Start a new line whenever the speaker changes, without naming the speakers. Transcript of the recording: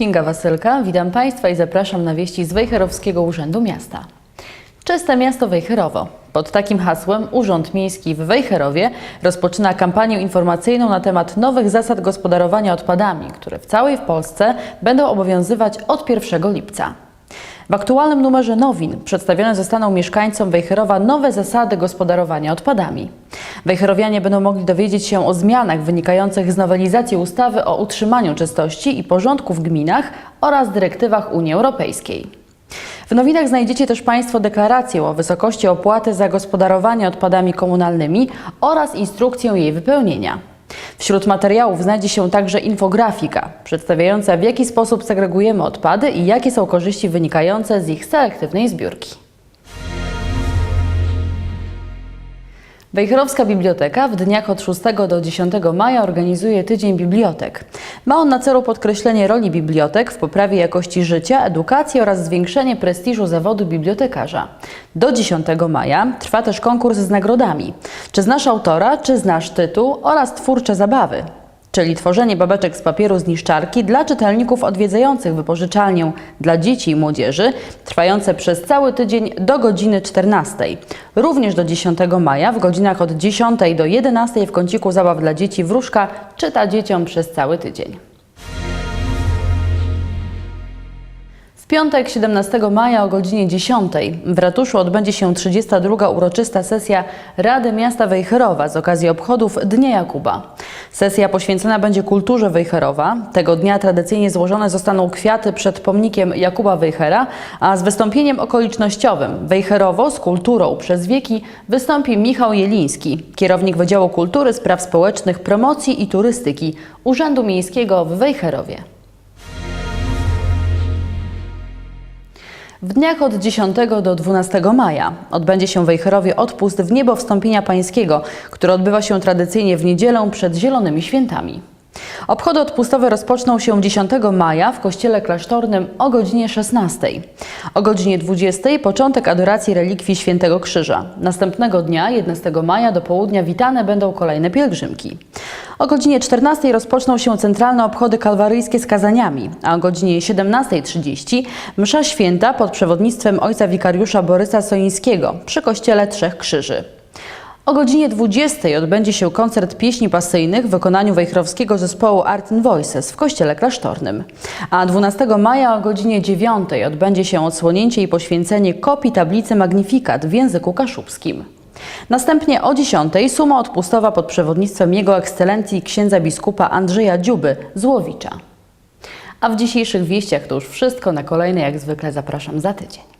Kinga Wasylka, witam Państwa i zapraszam na wieści z Wejherowskiego Urzędu Miasta. Czyste miasto Wejherowo. Pod takim hasłem Urząd Miejski w Wejherowie rozpoczyna kampanię informacyjną na temat nowych zasad gospodarowania odpadami, które w całej Polsce będą obowiązywać od 1 lipca. W aktualnym numerze nowin przedstawione zostaną mieszkańcom Wejherowa nowe zasady gospodarowania odpadami. Wejherowianie będą mogli dowiedzieć się o zmianach wynikających z nowelizacji ustawy o utrzymaniu czystości i porządku w gminach oraz dyrektywach Unii Europejskiej. W nowinach znajdziecie też Państwo deklarację o wysokości opłaty za gospodarowanie odpadami komunalnymi oraz instrukcję jej wypełnienia. Wśród materiałów znajdzie się także infografika przedstawiająca w jaki sposób segregujemy odpady i jakie są korzyści wynikające z ich selektywnej zbiórki. Wejherowska Biblioteka w dniach od 6 do 10 maja organizuje Tydzień Bibliotek. Ma on na celu podkreślenie roli bibliotek w poprawie jakości życia, edukacji oraz zwiększenie prestiżu zawodu bibliotekarza. Do 10 maja trwa też konkurs z nagrodami. Czy znasz autora, czy znasz tytuł oraz twórcze zabawy? Czyli tworzenie babeczek z papieru z niszczarki dla czytelników odwiedzających wypożyczalnię dla dzieci i młodzieży, trwające przez cały tydzień do godziny 14. Również do 10 maja w godzinach od 10 do 11 w kąciku zabaw dla dzieci Wróżka czyta dzieciom przez cały tydzień. W piątek 17 maja o godzinie 10 w ratuszu odbędzie się 32. uroczysta sesja Rady Miasta Wejherowa z okazji obchodów Dnia Jakuba. Sesja poświęcona będzie kulturze Wejherowa. Tego dnia tradycyjnie złożone zostaną kwiaty przed pomnikiem Jakuba Wejhera, a z wystąpieniem okolicznościowym Wejherowo z kulturą przez wieki wystąpi Michał Jeliński, kierownik Wydziału Kultury, Spraw Społecznych, Promocji i Turystyki Urzędu Miejskiego w Wejherowie. W dniach od 10 do 12 maja odbędzie się w Wejherowie odpust w niebo wstąpienia pańskiego, który odbywa się tradycyjnie w niedzielę przed Zielonymi Świętami. Obchody odpustowe rozpoczną się 10 maja w kościele klasztornym o godzinie 16. O godzinie 20 początek adoracji relikwii Świętego Krzyża. Następnego dnia, 11 maja do południa witane będą kolejne pielgrzymki. O godzinie 14 rozpoczną się centralne obchody kalwaryjskie z kazaniami, a o godzinie 17.30 msza święta pod przewodnictwem ojca wikariusza Borysa Soińskiego przy kościele Trzech Krzyży. O godzinie 20 odbędzie się koncert pieśni pasyjnych w wykonaniu wejherowskiego zespołu Art Voices w kościele klasztornym. A 12 maja o godzinie 9 odbędzie się odsłonięcie i poświęcenie kopii tablicy Magnifikat w języku kaszubskim. Następnie o 10 suma odpustowa pod przewodnictwem Jego Ekscelencji księdza biskupa Andrzeja Dziuby z Łowicza. A w dzisiejszych wieściach to już wszystko. Na kolejne jak zwykle zapraszam za tydzień.